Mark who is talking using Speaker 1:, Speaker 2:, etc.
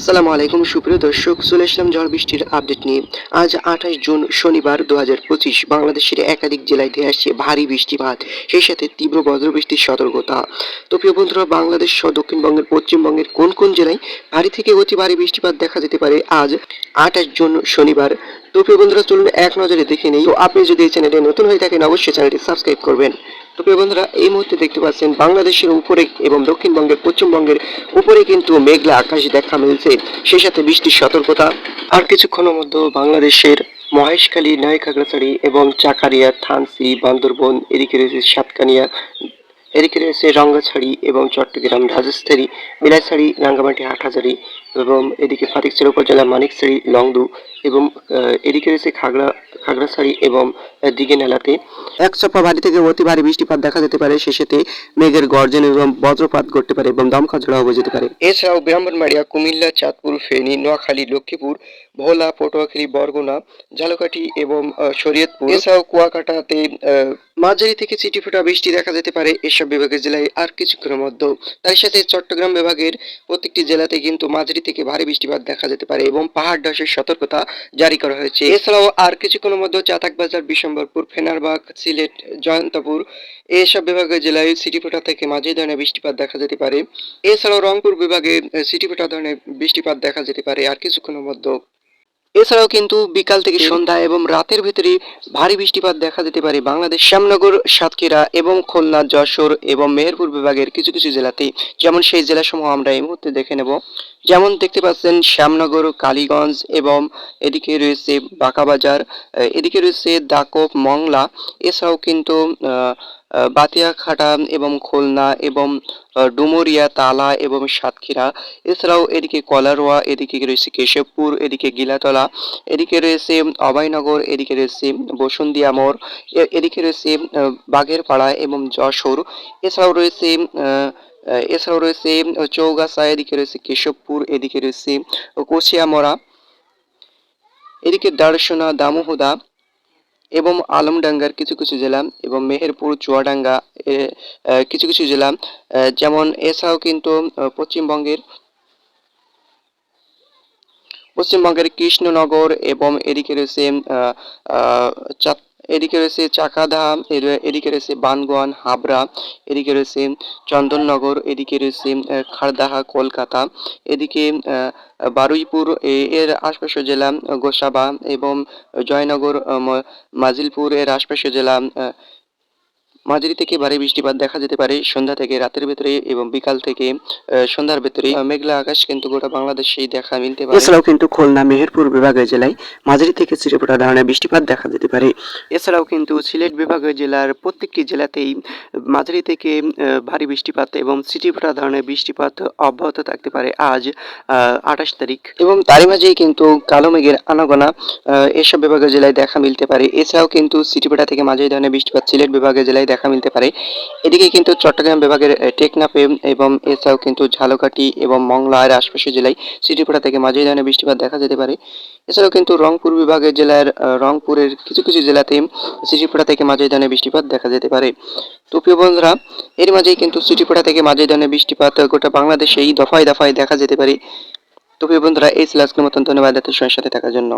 Speaker 1: আসসালামু আলাইকুম, সুপ্রিয় দর্শক, চলে আসলাম ঝড় বৃষ্টির আপডেট নিয়ে। আজ আঠাশ জুন, শনিবার দু হাজার পঁচিশ, বাংলাদেশের একাধিক জেলায় ধেয়ে আসছে ভারী বৃষ্টিপাত, সেই সাথে তীব্র বজ্রবৃষ্টির সতর্কতা। তো প্রিয় বন্ধুরা, বাংলাদেশ সহ দক্ষিণবঙ্গের, পশ্চিমবঙ্গের কোন কোন জেলায় ভারী থেকে অতি ভারী বৃষ্টিপাত দেখা যেতে পারে আজ আঠাশ জুন, শনিবার? তো প্রিয় বন্ধুরা, চলুন এক নজরে দেখে নেই। তো আপনি যদি এই চ্যানেলে নতুন হয়ে থাকেন, অবশ্যই চ্যানেলটি সাবস্ক্রাইব করবেন। তো প্রিয় বন্ধুরা, এই মুহূর্তে দেখতে পাচ্ছেন বাংলাদেশের উপরে এবং দক্ষিণবঙ্গের, পশ্চিমবঙ্গের উপরে কিন্তু মেঘলা আকাশ দেখা মিলছে। সেই সাথে বৃষ্টির সতর্কতা। আর কিছুক্ষণের মধ্যে বাংলাদেশের মহেশখালী নয়খাগড়াছড়ি এবং চাকারিয়া, থানসি, বান্দরবন, এদিকে রয়েছে সাতকানিয়া এদিকে রয়েছে রঙ্গাছড়ি এবং চট্টগ্রাম রাজস্থলী বিলাইছড়ি রাঙ্গামাটি, হাটহাজারি এবং এদিকে ফাতিকছড়ি উপজেলা, মানিকছড়ি, লংদু এবং এদিকে রয়েছে খাগড়া, খাগড়াছড়ি এবং দিঘে দিঘিনালাতে এক চাপা ভারী থেকে অতি ভারী বৃষ্টিপাত দেখা যেতে পারে সাথে মেঘের গর্জন এবং বজ্রপাত ঘটতে পারে এবং দমকা ঝোড়া হয়ে যেতে পারে। এছাড়াও ব্রাহ্মণবাড়িয়া, কুমিল্লা, চাঁদপুর, ফেনী, নোয়াখালী, লক্ষ্মীপুর, ভোলা, পটুয়াখালী, বরগুনা, ঝালকাঠি এবং শরীয়তপুর। এছাড়াও কুয়াকাটাতে মাঝারি থেকে চিটিফোঁটা বৃষ্টি দেখা যেতে পারে এসব বিভাগের জেলায় আর কিছুক্ষণের মধ্যে। তার সাথে চট্টগ্রাম বিভাগের প্রত্যেকটি জেলাতে কিন্তু মাঝারি থেকে ভারী বৃষ্টিপাত দেখা যেতে পারে এবং পাহাড় ধসের সতর্কতা জারি করা হয়েছে। এছাড়াও আর কিছুক্ষণের মধ্যে চাতাকবাজার বিশম্বরপুর ফেনারবাগ সিলেট জয়ন্তপুর এসব বিভাগের জেলায় সিটিফোঁটা থেকে মাঝারি ধরনের বৃষ্টিপাত দেখা যেতে পারে। এছাড়াও রংপুর বিভাগে আহ, সিটিফোঁটা ধরনের বৃষ্টিপাত দেখা যেতে পারে আর কিছুক্ষণের মধ্যে। এছাড়াও কিন্তু বিকাল থেকে সন্ধ্যা এবং রাতের ভিতরে ভারী বৃষ্টিপাত দেখা যেতে পারে বাংলাদেশ শ্যামনগর সাতক্ষীরা এবং খুলনা যশোর এবং মেহেরপুর বিভাগের কিছু কিছু জেলাতে যেমন সেই জেলাসমূহ আমরা এই মুহূর্তে দেখে নেব। যেমন দেখতে পাচ্ছেন শ্যামনগর কালীগঞ্জ এবং এদিকে রয়েছে বাঁকাবাজার এদিকে রয়েছে দাকপ মংলা। এছাড়াও কিন্তু বাতিয়াখাটা এবং খুলনা এবং ডুমুরিয়া তালা এবং সাতক্ষীরা। এছাড়াও এদিকে কলারোয়া এদিকে রয়েছে কেশবপুর এদিকে গিলাতলা এদিকে রয়েছে অভয়নগর এদিকে রয়েছে বসুন্দিয়া মোড় এদিকে রয়েছে আহ, বাঘেরপাড়া এবং যশোর। এছাড়াও রয়েছে এছাড়াও রয়েছে চৌগাছা এদিকে রয়েছে কেশবপুর এদিকে রয়েছে কুশিয়ামরা এদিকে দার্শনা দামোহদা এবং আলমডাঙ্গার কিছু কিছু জেলা এবং মেহেরপুর, চুয়াডাঙ্গা কিছু কিছু জেলা যেমন এছাড়াও কিন্তু পশ্চিমবঙ্গের পশ্চিমবঙ্গের কৃষ্ণনগর এবং এদিকে রয়েছে চাপ- এদিকে রয়েছে চাকাধাম, এর- এদিকে রয়েছে বানগোয়ান, হাবড়া, এদিকে রয়েছে চন্দননগর, এদিকে রয়েছে খারদাহা কলকাতা, এদিকে বারুইপুর এর আশপাশের জেলা গোসাবা এবং জয়নগর মাজিলপুর, এর আশপাশের জেলা মাঝারি থেকে ভারী বৃষ্টিপাত দেখা যেতে পারে? সন্ধ্যা থেকে রাতের ভেতরে এবং বিকাল থেকে সন্ধ্যার ভেতরে মেঘলা আকাশ কিন্তু গোটা বাংলাদেশেই দেখা মিলতে পারে। এছাড়াও কিন্তু খুলনা মেহেরপুর বিভাগের জেলায় মাঝারি থেকে চিরপোটা ধরনের বৃষ্টিপাত দেখা যেতে পারে। এছাড়াও কিন্তু সিলেট বিভাগের জেলার প্রত্যেকটি জেলাতেই মাঝারি থেকে ভারী বৃষ্টিপাত এবং চিটিফোঁটা ধরনের বৃষ্টিপাত অব্যাহত থাকতে পারে আজ আঠাশ তারিখ। এবং তারই মাঝেই কিন্তু কালো মেঘের আনাগোনা এসব বিভাগের জেলায় দেখা মিলতে পারে। এছাড়াও কিন্তু সিটিপেটা থেকে মাঝারি ধরনের বৃষ্টিপাত সিলেট বিভাগের জেলায় দেখা মিলতে পারে। এদিকে কিন্তু চট্টগ্রাম বিভাগের টেকনাফে এবং এছাড়াও কিন্তু ঝালকাঠি এবং মংলা এর আশপাশের জেলায় সিটিপেটা থেকে মাঝারি ধরনের বৃষ্টিপাত দেখা যেতে পারে। এছাড়াও কিন্তু রংপুর বিভাগের জেলার রংপুরের কিছু কিছু জেলাতে সিটিপেটা থেকে মাঝারি ধরনের বৃষ্টিপাত দেখা যেতে পারে। তো প্রিয় বন্ধুরা, এর মাঝেই কিন্তু সিটিপেটা থেকে মাঝারি ধরনের বৃষ্টিপাত গোটা বাংলাদেশেই দফায় দফায় দেখা যেতে পারে। তো প্রিয় বন্ধুরা, এই ছিল মতন। ধন্যবাদ এত সময়ের সাথে থাকার জন্য।